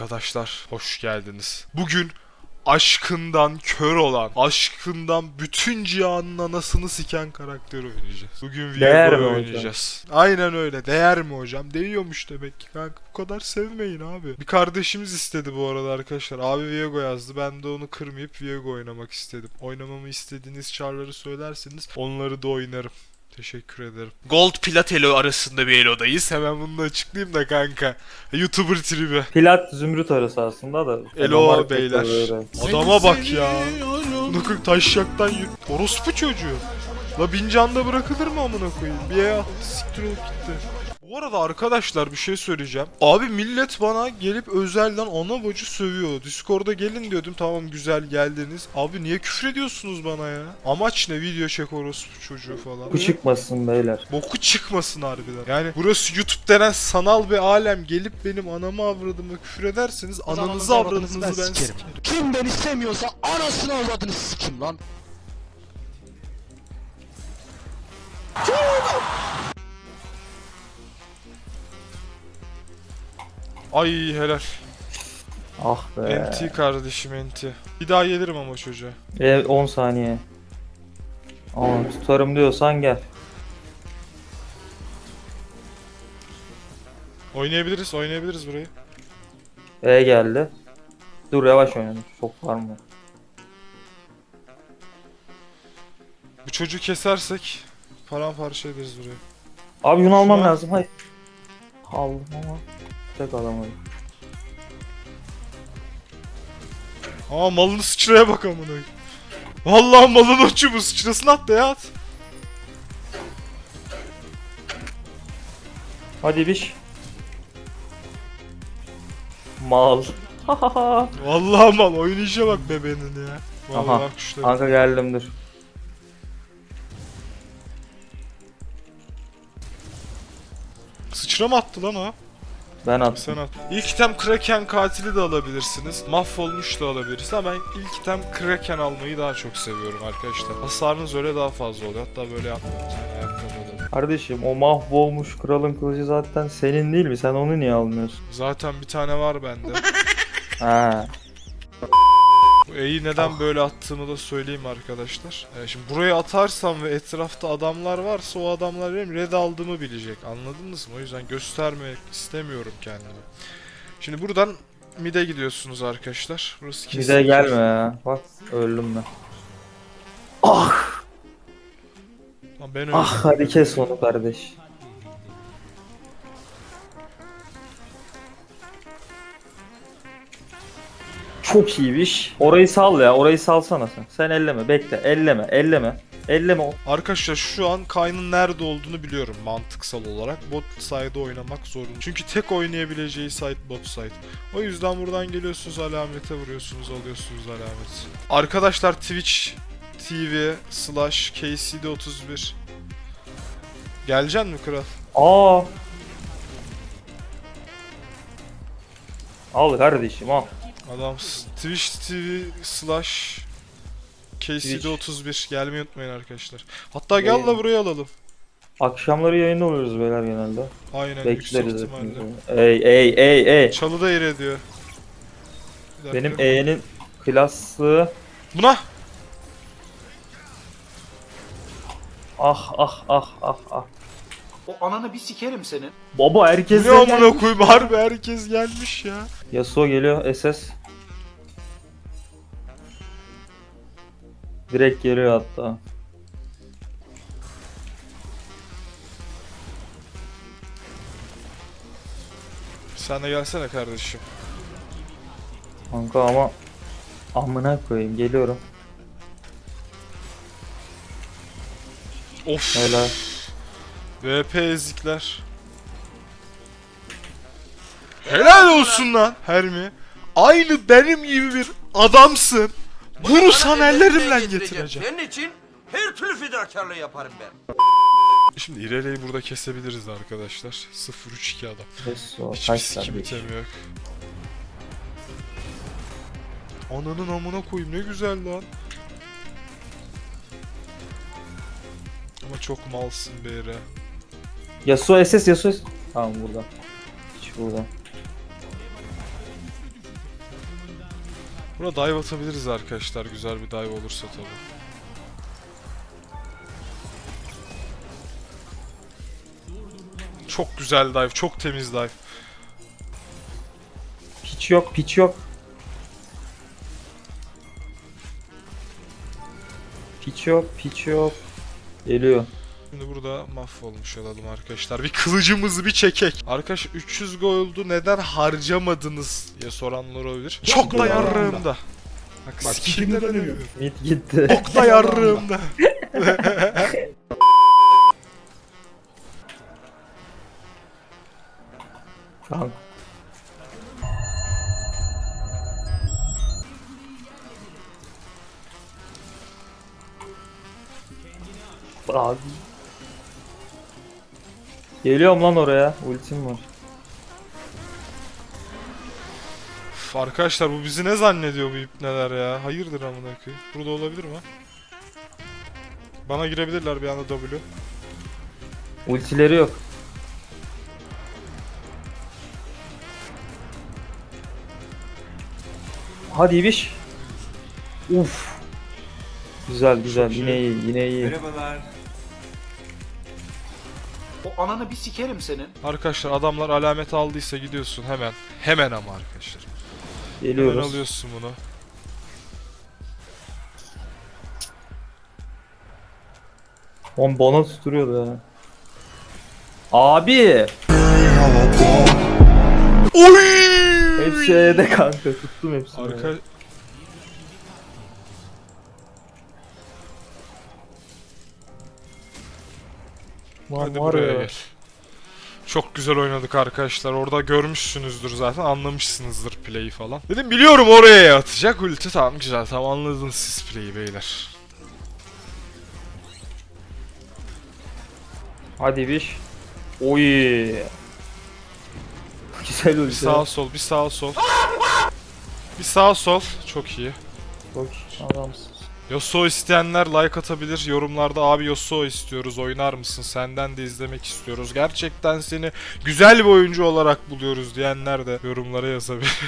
Arkadaşlar hoş geldiniz. Bugün aşkından kör olan, aşkından bütün cihanın anasını siken karakteri oynayacağız. Bugün Viego mi hocam? oynayacağız. Aynen öyle. Değer mi hocam? Değiyormuş demek ki kanka. Bu kadar sevmeyin abi. Bir kardeşimiz istedi bu arada arkadaşlar. Abi Viego yazdı. Ben de onu kırmayıp Viego oynamak istedim. Oynamamı istediğiniz çarları söylerseniz onları da oynarım. Teşekkür ederim. Gold Plat Elo arasında bir Elo'dayız. Hemen bunu da açıklayayım da kanka. YouTuber tribi. Plat zümrüt arası aslında da. Elo beyler. Adama bak ya. Bunu taşacaktan yut. Orospu çocuğu. La bin canda bırakılır mı amına koyayım? Bir yere attı siktir olup gitti. Bu arada arkadaşlar bir şey söyleyeceğim. Abi millet bana gelip özelden ana bacı sövüyor. Discord'a gelin diyordum tamam güzel geldiniz. Abi niye küfür ediyorsunuz bana ya? Amaç ne video çek orospu çocuğu falan. Bu çıkmasın beyler. Boku çıkmasın harbiden. Yani burası YouTube denen sanal bir alem. Gelip benim anamı avradımı küfür ederseniz ananızı avradınızı ben sikerim. Kim beni istemiyorsa anasını avradını sikim lan. Ay helal. Ah be. NT kardeşim NT. Bir daha gelirim ama çocuğa. E, 10 saniye. Ama tutarım diyorsan gel. Oynayabiliriz, oynayabiliriz burayı. E geldi. Dur yavaş oynayalım. Çok var mı? Bu çocuğu kesersek paramparça ederiz burayı. Abi Yun almam lazım. Hayır. Aldım ama tek alamadım. Aa malını sıçraya bak amına. Vallahi malın uçu bu sıçrasını at da ya at. Hadi biş. Mal. Vallahi mal oynayışa bak bebeğinin ya. Vallahi Aha, kuşlar. Kanka geldim dur. Sıçra mı attı lan o? Ben attım. Sen at. İlk item Kraken katili de alabilirsiniz. Mahvolmuş da alabilirsiniz ama ben ilk item Kraken almayı daha çok seviyorum arkadaşlar. Hasarınız öyle daha fazla oluyor. Hatta böyle da. Kardeşim o mahvolmuş kralın kılıcı zaten senin değil mi? Sen onu niye almıyorsun? Zaten bir tane var bende. Ha. Bu E'yi neden böyle attığımı da söyleyeyim arkadaşlar. Ee, şimdi buraya atarsam ve etrafta adamlar varsa o adamlar benim red aldığımı bilecek. Anladınız mı? O yüzden göstermek istemiyorum kendimi. Şimdi buradan mid'e gidiyorsunuz arkadaşlar. Burası kesin. Bize gelme ya. Bak öldüm ben. Ah Lan ben öldüm. ah hadi kes onu kardeş. Çok iyiymiş. Orayı sal ya. Orayı salsana sen. Sen elleme. Bekle. Elleme. Elleme. Elleme. o- Arkadaşlar şu an Kayn'ın nerede olduğunu biliyorum mantıksal olarak. Bot side'ı oynamak zorunda. Çünkü tek oynayabileceği side bot side. O yüzden buradan geliyorsunuz alamete vuruyorsunuz alıyorsunuz alamet. Arkadaşlar Twitch TV slash KCD31 Geleceksin mi kral? Aa. Al kardeşim al. Adam Twitch TV slash KCD31 gelmeyi unutmayın arkadaşlar. Hatta gel la buraya alalım. Akşamları yayında oluyoruz beyler genelde. Aynen yüksek Bekleriz ihtimalle. hepinizi. Ey ey ey ey. Çalı da yer ediyor. Bir dakika. Benim E'nin klası Buna! ah ah ah ah ah. O ananı bir sikerim senin. Baba herkes Ne amına koyayım harbi herkes gelmiş ya. Yasuo geliyor SS. Direkt geliyor hatta. Sen de gelsene kardeşim. Kanka ama amına koyayım geliyorum. Of. Helal. VP ezikler. Helal olsun lan Hermi. Aynı benim gibi bir adamsın. Bunu sana ellerimle getireceğim. Senin için her türlü fedakarlığı yaparım ben. Şimdi İrelia'yı burada kesebiliriz arkadaşlar. 0-3-2 adam. Yasuo Hiçbir kaç sikim kardeş. itemi yok. Ananın amına koyayım ne güzel lan. Ama çok malsın Beyre. Yasuo SS Yasuo SS. Tamam burada. Hiç burada. Burada dive atabiliriz arkadaşlar. Güzel bir dive olursa tabii. Çok güzel dive, çok temiz dive. Piç yok piç yok. Piç yok piç yok. Geliyor. Şimdi burada mahvolmuş olalım arkadaşlar. Bir kılıcımızı bir çekek. Arkadaş 300 gold'u neden harcamadınız diye soranlar olabilir. Çok da yarrığımda. Bak, Bak sikimde dönüyor. Mid gitti. Çok da yarrığımda. Kanka. Geliyorum lan oraya. Ultim var. Üf, arkadaşlar bu bizi ne zannediyor bu ipneler ya? Hayırdır amına koyayım. Burada olabilir mi? Bana girebilirler bir anda W. Ultileri yok. Hadi ibiş. Uf. Güzel güzel. Çok Yine iyi. Yine iyi. Merhabalar. O ananı bir sikerim senin. Arkadaşlar adamlar alamet aldıysa gidiyorsun hemen. Hemen ama arkadaşlar. Hemen Geliyoruz. alıyorsun bunu. On bana tuturuyordu ya. Abi. Oy! Hepsi E'de kanka. Tuttum hepsini. Arka... Lan Hadi var buraya ya. gel. Çok güzel oynadık arkadaşlar. Orada görmüşsünüzdür zaten. Anlamışsınızdır play'i falan. Dedim biliyorum oraya atacak ulti. Tamam güzel. Tamam anladınız siz play'i beyler. Hadi ibiş. Oy. Güzel Bir ulti. sağ sol, bir sağ sol. Bir sağ sol. Çok iyi. Çok adamsın. Yasuo isteyenler like atabilir. Yorumlarda abi Yasuo istiyoruz oynar mısın? Senden de izlemek istiyoruz. Gerçekten seni güzel bir oyuncu olarak buluyoruz diyenler de yorumlara yazabilir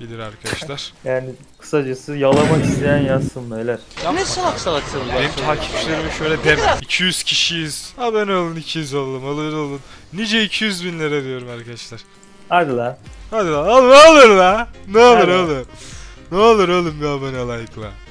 bilir arkadaşlar. Yani kısacası yalamak isteyen yazsın beyler. Ne salak salak sen Benim takipçilerime şöyle deme. 200 kişiyiz. Abone olun 200 olalım. Alır olun. Nice 200 bin lira diyorum arkadaşlar. Hadi lan. Hadi lan al, ne olur la. Ne olur Hadi. oğlum. Ne olur oğlum bir abone like'la.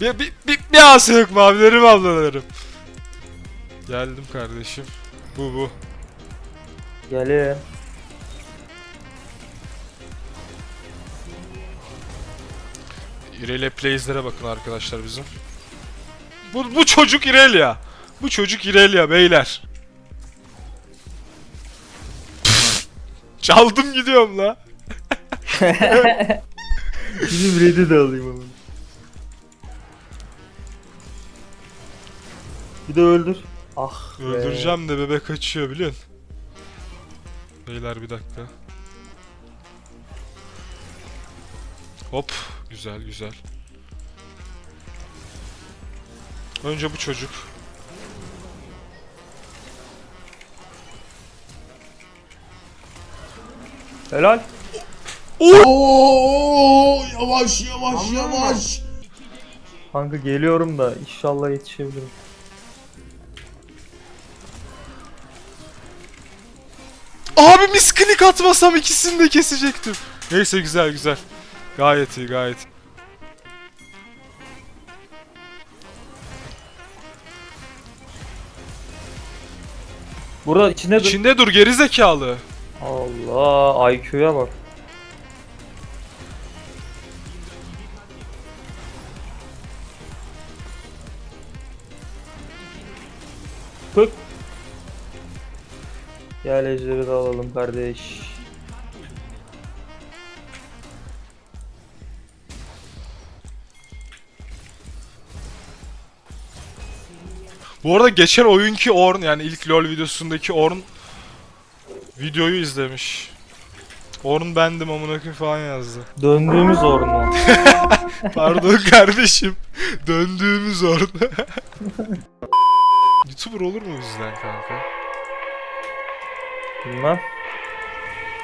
Bir, bir, bir, bir ası yok mu abilerim ablalarım. Geldim kardeşim. Bu bu. Gelin. İrelia Plays'lere bakın arkadaşlar bizim. Bu, bu çocuk İrelia. Bu çocuk İrelia beyler. Çaldım gidiyorum la. Bizim red'i de alayım onu. Bir de öldür. Ah be. Öldüreceğim de bebek kaçıyor biliyorsun. Beyler bir dakika. Hop. Güzel güzel. Önce bu çocuk. Helal. Oo yavaş yavaş yavaş. Kanka geliyorum da inşallah yetişebilirim. Abi misklik atmasam ikisini de kesecektim. Neyse güzel güzel. Gayet iyi gayet. Burada içinde dur. İçinde dur geri zekalı. Allah IQ'ya bak. Gel ejderi de alalım kardeş. Bu arada geçen oyunki Orn yani ilk LoL videosundaki Orn videoyu izlemiş. Orn bendim amına koyayım falan yazdı. Döndüğümüz orman. Pardon kardeşim. Döndüğümüz orada. YouTuber olur mu bizden kanka? Bilmem.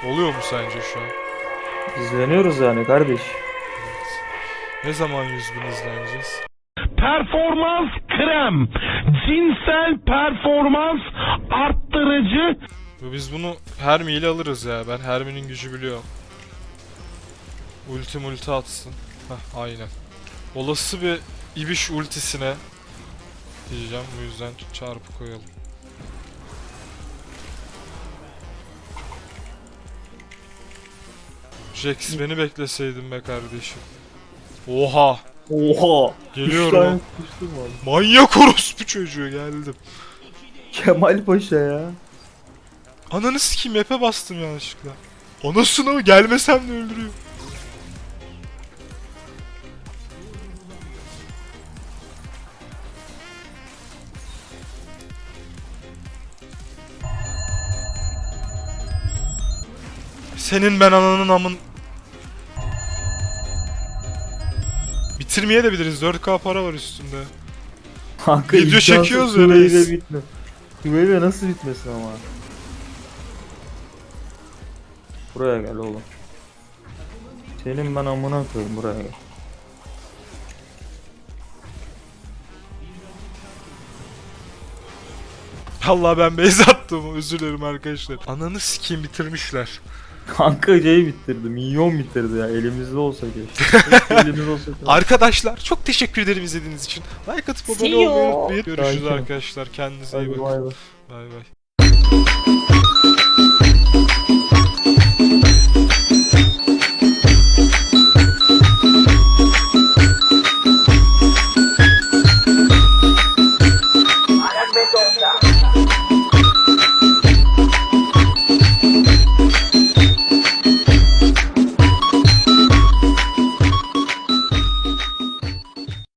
Oluyor mu sence şu an? İzleniyoruz yani kardeş. Ne zaman 100 bin izleneceğiz? performans krem, cinsel performans arttırıcı Biz bunu Hermi ile alırız ya. Ben Hermi'nin gücü biliyorum. Ulti multi atsın. Heh aynen. Olası bir ibiş ultisine diyeceğim. Bu yüzden çarpı koyalım. Jax beni bekleseydin be kardeşim. Oha! Oha. Geliyorum. Manyak orospu çocuğu geldim. Kemal Paşa ya. Ananı sikeyim map'e bastım yanlışlıkla. Anasını mı gelmesem de öldürüyor. Senin ben ananın amın... Bitirmeye de biliriz. 4K para var üstünde. Kanka Video imkansız çekiyoruz ya Sümeyye reis. bitme. Sümeyye nasıl bitmesin ama? Buraya gel oğlum. Senin ben amına koyayım buraya gel. Allah ben base attım. Özür dilerim arkadaşlar. Ananı sikeyim bitirmişler. Kanka şeyi bitirdi, milyon bitirdi ya. Elimizde olsa keşke. Elimizde olsa keşke. Arkadaşlar çok teşekkür ederim izlediğiniz için. Like atıp abone olmayı unutmayın. Görüşürüz arkadaşlar. Kendinize iyi Hadi bakın. bay bay. Bay bay.